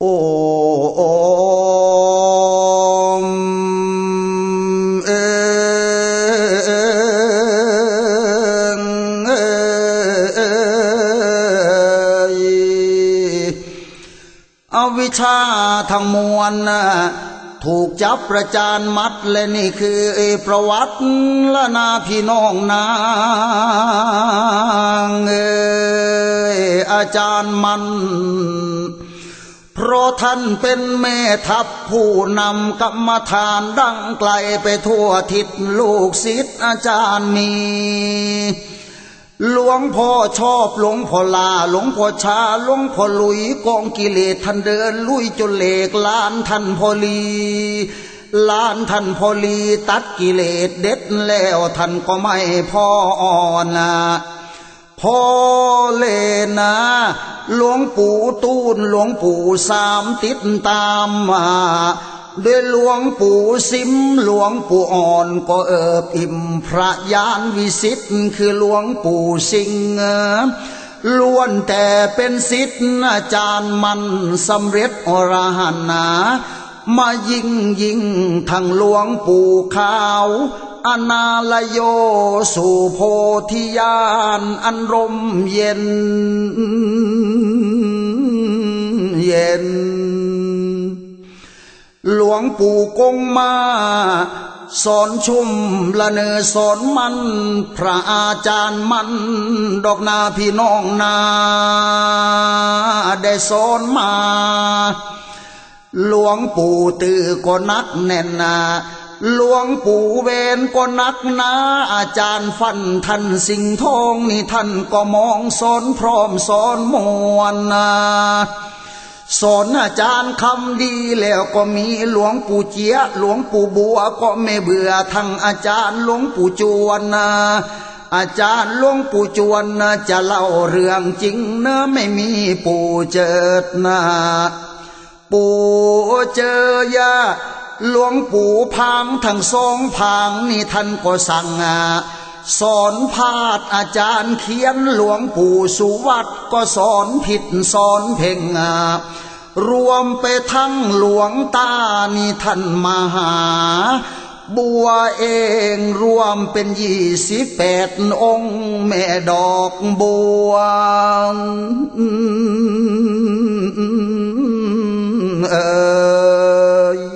โอ้โอมเออวิชาทั้งมวลนะถูกจับประจานมัดและนี่คือประวัติละนาพี่น้องนางเออาจารย์มัน เพราะท่านเป็นแม่ทัพผู้นำกรรมฐานดังไกลไปทั่วทิศลูกศิษย์อาจารย์มี หลวงพ่อชอบหลวงพ่อลาหลวงพ่อชาหลวงพ่อลุยกองกิเลสท่านเดินลุยจนเหลกลานท่านพอลีลานท่านพอลีตัดกิเลสเด็ดแล้วท่านก็ไม่พออ่อนนะพอเลนะ หลวงปู่ตูนหลวงปู่สามติดตามมาด้วยหลวงปู่ซิมหลวงปู่อ่อนก็เอิบอิ่มพระยานวิสิตคือหลวงปู่สิงห์ล้วนแต่เป็นสิทธิ์อาจารย์มันสำเร็จอรหันนามายิงยิงทั้งหลวงปู่ขาว อนาลโยสู่โพธิญาณอันร่มเย็น เย็น หลวงปู่กงมาสอนชุ่มละเนอสอนมัน พระอาจารย์มัน ดอกนาพี่น้องนา ได้สอนมา หลวงปู่ตือก็นักแน่นนา หลวงปู่เวนก็นักหนาอาจารย์ฟันท่านสิงทองนี่ท่านก็มองสอนพร้อมสอนมวลนาสอนอาจารย์คำดีแล้วก็มีหลวงปู่เจียหลวงปู่บัวก็ไม่เบื่อทั้งอาจารย์หลวงปู่จวนนาอาจารย์หลวงปู่จวนนะจะเล่าเรื่องจริงเนะไม่มีปู่เจิดนาปู่เจอยา หลวงปู่พังทั้งสองพังนี่ท่านก็สั่งสอนพาดอาจารย์เขียนหลวงปู่สุวัตก็สอนผิดสอนเพ่งรวมไปทั้งหลวงตานี่ท่านมาหา บัวเองรวมเป็นยี่สิบแปดองค์ แม่ดอกบัวเอยขอ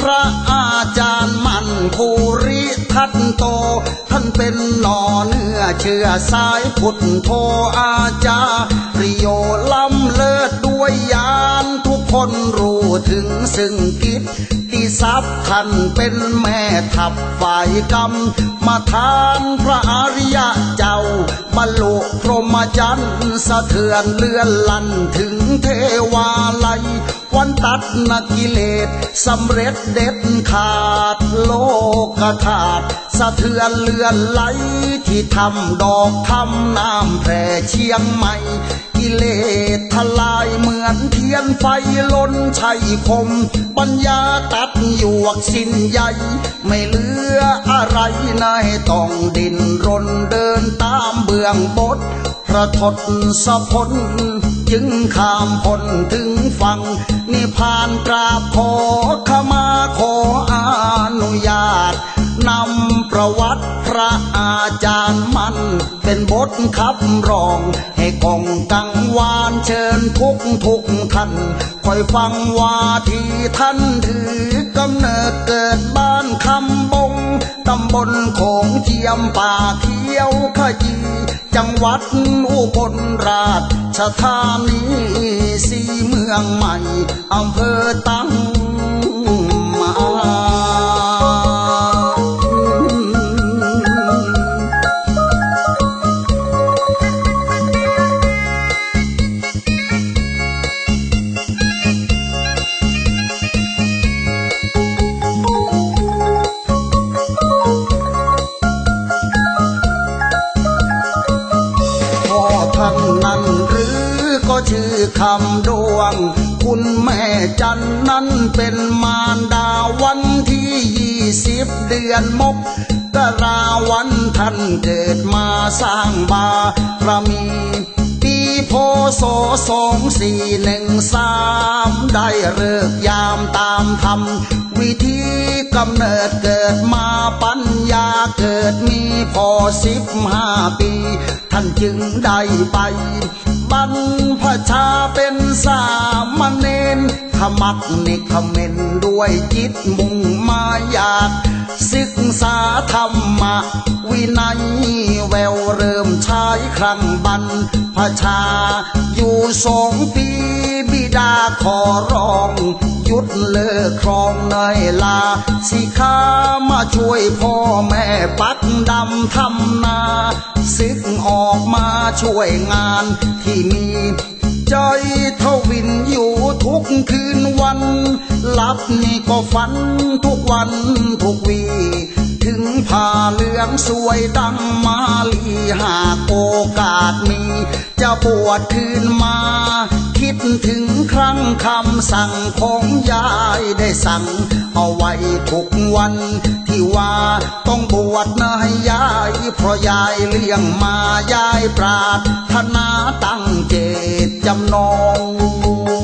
พระอาจารย์มันภูริทัตโต ท่านเป็นหนอเนื้อเชื่อสายพุทธโทอาจารย์โยล้ำเลิศด้วยยานทุกคนรู้ถึงซึ่งกิจที่ทรัพย์ท่านเป็นแม่ทัพฝ่ายกรรม มาทานพระอริยะเจ้าบรรลุพรหมจรรย์สะเทือนเลื่อนลั่นถึงเท ตัดนกิเลสสำเร็จเด็ดขาดโลกธาตุสะเทือนเลื่อนไหลที่ทำดอกทำน้ำแพร่เชียงใหม่ กิเลสทลายเหมือนเทียนไฟล้นชัยคม ปัญญาตัดหยวกสิ้นใหญ่ ไม่เหลืออะไรนายต้องดินรนเดินตามเบื้องบทพระทศสะพลจึงข้ามพ้นถึงฝั่งนิพพานกราบขอขมาขออนุญาต นำประวัติพระอาจารย์มัน เป็นบทขับร้อง ให้กองกังวานเชิญทุกทุกท่านคอยฟังว่าที่ท่านถือกำเนิดเกิดบ้านคำบงตำบลโขงเจียมป่าเขียวขยีจังหวัดอุบลราชธานีสีเมืองใหม่อำเภอตั้ง นั่นหรือก็ชื่อคำดวง คุณแม่จันนั้นเป็นมารดาวันที่ยี่สิบเดือนมกกราวันท่านเกิดมาสร้างบารมีปีโพโสสองสี่หนึ่งสามได้เลิกยามตามธรรมวิธีกำเนิดเกิดมาปัญญา เกิดมีพอสิบห้าปี ท่านจึงได้ไป บรรพชาเป็นสามเณรขมักนิคเมนด้วยจิตมุ่งมาอยาก ศึกษาธรรมะ วินัยแววเริ่มใช้ครั้งบรรพชา อยู่สองปีบิดาขอร้องหยุดเลิกครองเนยลา สิข้ามาช่วยพ่อแม่ปักดำทำนาซึกออกมาช่วยงานที่มี ใจทวินอยู่ทุกคืนวันหลับนี่ก็ฝันทุกวันทุกวี ถึงผ้าเหลืองสวยดังมาลีหากโอกาสมี จะบวชคืนมา คิดถึงครั้งคำสั่งของยายได้สั่ง เอาไว้ทุกวัน ที่ว่าต้องบวชนะให้ยายเพราะยายเลี้ยงมายายปราถนาตั้งเจตจำนอง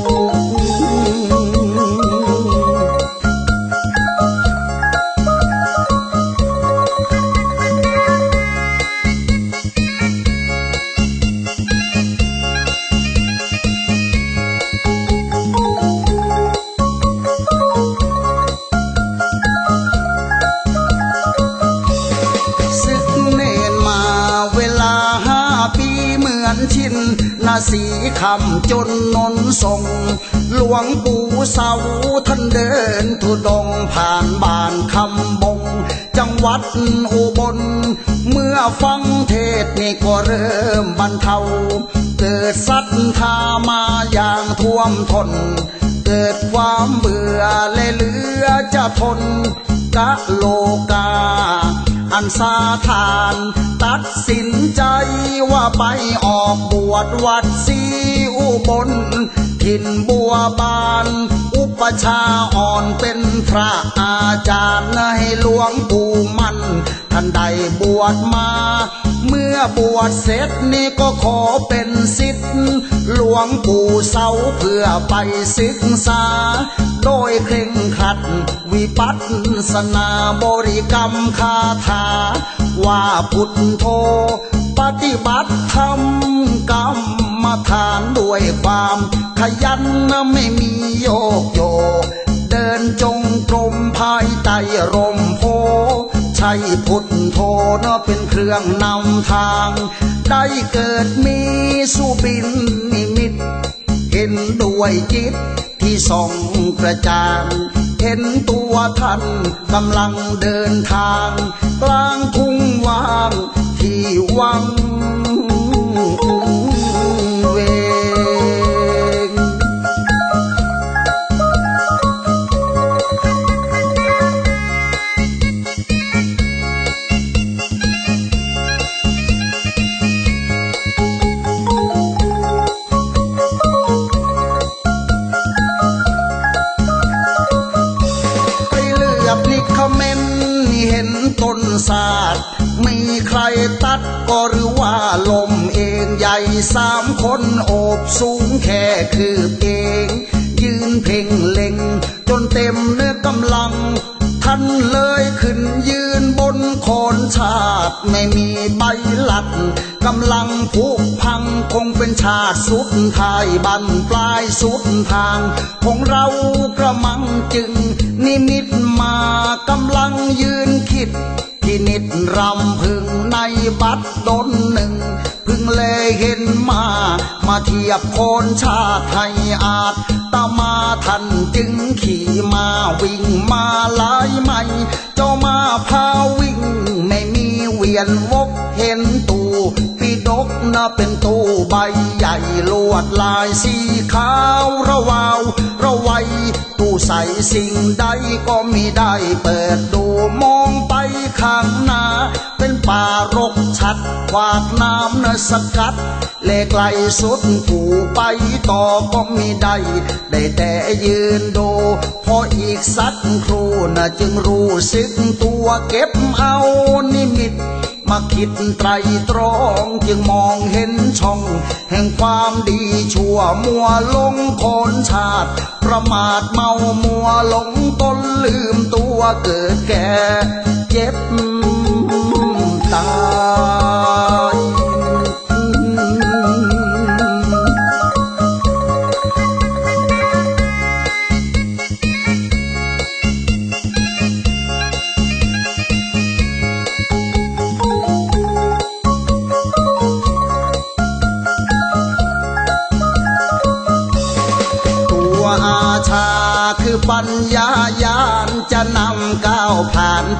คำจนนนส่งหลวงปู่เสาท่านเดินทุดงผ่านบ้านคำบง จังหวัดอุบล เมื่อฟังเทศน์นี่ก็เริ่มบรรเทา เกิดศรัทธามาอย่างท่วมทน เกิดความเบื่อและเหลือจะทนกะโลกา อันสาทาน ตัดสินใจว่าไปออกบวชวัดสีอุบล ถิ่นบัวบาน อุปชาอ่อนเป็นพระอาจารย์ให้หลวงปู่มัน ท่านได้บวชมา เมื่อบวชเสร็จนี่ก็ขอเป็นสิทธิ์หลวงปู่เสาเพื่อไปศึกษา โดยเคร่งครัด วิปัสสนาบริกรรมคาถา ว่าพุทโธ ปฏิบัติธรรมกรรมฐานด้วยความขยันไม่มีโยกโย เดินจงกรมภายใต้ร่มโพใช่พุทโธนะเป็นเครื่องนำทาง ได้เกิดมีสุบินนิมิต เห็นด้วยจิตที่ส่องกระจ่างเห็นตัวท่านกำลังเดินทาง กลางทุ่งว่าง ที่วั สามคนโอบสูงแค่คืบเอง ยืนเพ่งเล็ง จนเต็มเนื้อกำลัง ท่านเลยขึ้นยืนบนโคนชาติไม่มีใบหลัดกำลังผุพังคงเป็นชาติสุดท้ายบันปลายสุดทางของเรากระมังจึง นิมิตมากำลังยืนคิด ที่นิดรำพึงในบัดดนหนึ่ง พึงเลเห็นมา มาเทียบโคนชาติให้อาจตามาท่านจึงขี่มาวิ่งมาหลายไม่ เจ้ามาพาวิ่ง ไม่มีเวียนวกเห็นตูปีดกน่ะเป็นตู้ใบใหญ่ลวดลายสีขาวระวาวระไวตู้ใส่สิ่งใดก็ม่ได้เปิดดูมองไป ข้างหน้า เป็นป่ารกชัดขวากน้ำเนสกัด เลไกลสุดผูไปต่อก็มีได้ได้แต่ยืนดู พออีกสักครู่น่ะจึงรู้สึกตัวเก็บเอานิมิตมาคิดไตรตรองจึงมองเห็นช่อง แห่งความดีชั่วมัวลงคนชาติ ประมาทเมามัวหลงตนลืมตัวเกิดแก่ เจ็บ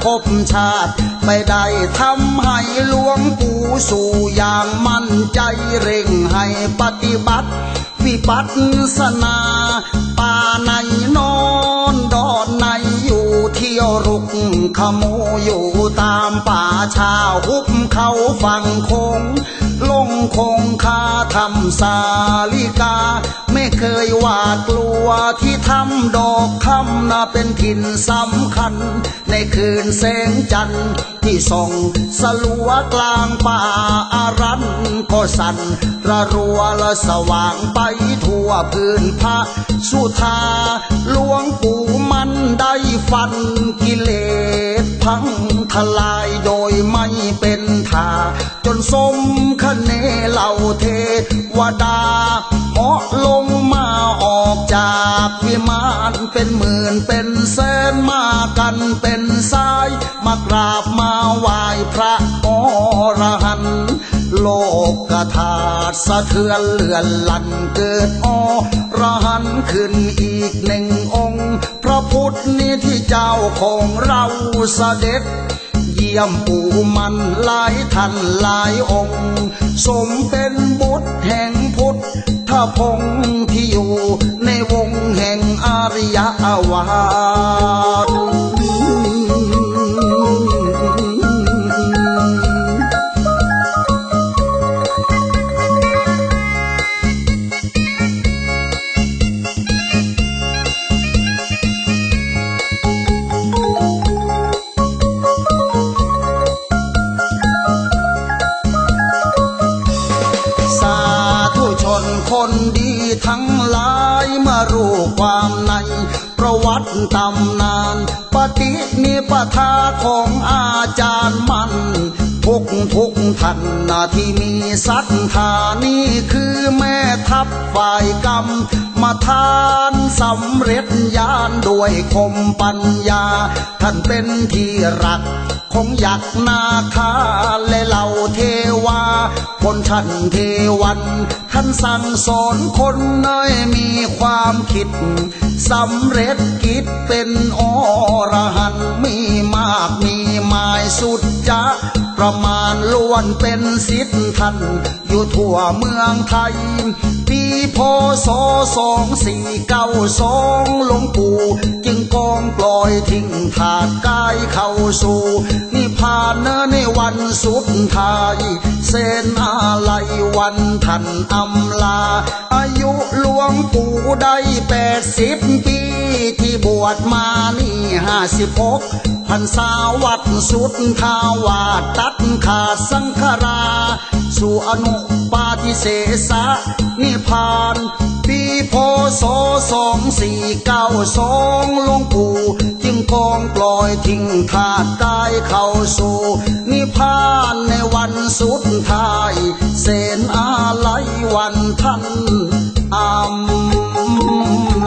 ภพชาติ ไปได้ทำให้หลวงปู่สู่อย่างมั่นใจเร่งให้ปฏิบัติ วิปัสสนาป่าในนอนดอนในอยู่เที่ยวรุกขโมอยู่ตามป่าชาหุบเขาฝั่งคง ลงคงคาทำสาลิกา เคยหวาดกลัวที่ทำดอกคำนาเป็นถิ่นสำคัญ ในคืนแสงจันทร์ที่ส่องสลัวกลางป่าอารันก็สั่นระรัวละสว่างไปทั่วพื้นพระสุธาหลวงปู่มันได้ฟันกิเลสพังทลายโดยไม่เป็นท่า นสมคะเนเหล่าเทวดาเหาะลงมาออกจากวิมานเป็นหมื่นเป็นแสนมากันเป็นสาย มากราบมาไหว้พระอรหันต์โลกกธาตุสะเทือนเลื่อนลั่นเกิดอรหันขึ้นอีกหนึ่งองค์ พระพุทธนี่ที่เจ้าของเราเสด็จ ยี่ยมปู่มันหลายท่านหลายองค์ สมเป็นบุตรแห่งพุทธพงที่อยู่ในวงแห่งอาริยาวาส ท่านนาที่มีศรัทธานี่คือแม่ทัพฝ่ายกรรม มาทานสำเร็จญาณด้วยคมปัญญา ท่านเป็นที่รักของยักษ์นาคาและเหล่าเทวาคนท่านเทวัน ท่านสั่งสอนคนเนยมีความคิดสำเร็จกิจเป็นอรหันต์มีมากมีหมายสุดจะประมา นเป็นสิทธิ์ท่าน อยู่ทั่วเมืองไทย ปีพศสองสี่เก้าสองหลวงปู่ จึงกองปล่อยทิ้งถาดกายเข้าสู่นิพพานเนในวันสุดท้าย เสนอะไรวันท่านอำลา อายุหลวงปู่ได้แปดสิบปีที่บวชมานี่ ห้าสิบหกพันสาวัดสุดทาวาตัดขาดสังขรา สู่อนุปาทิเสสะนิพาน ปีพศสองสี่เก้าสองลงปู่จึงกองปล่อยทิ้งถาดกายเข้าสู่ นิพานในวันสุดท้าย เสนอาลัยวันท่านอำ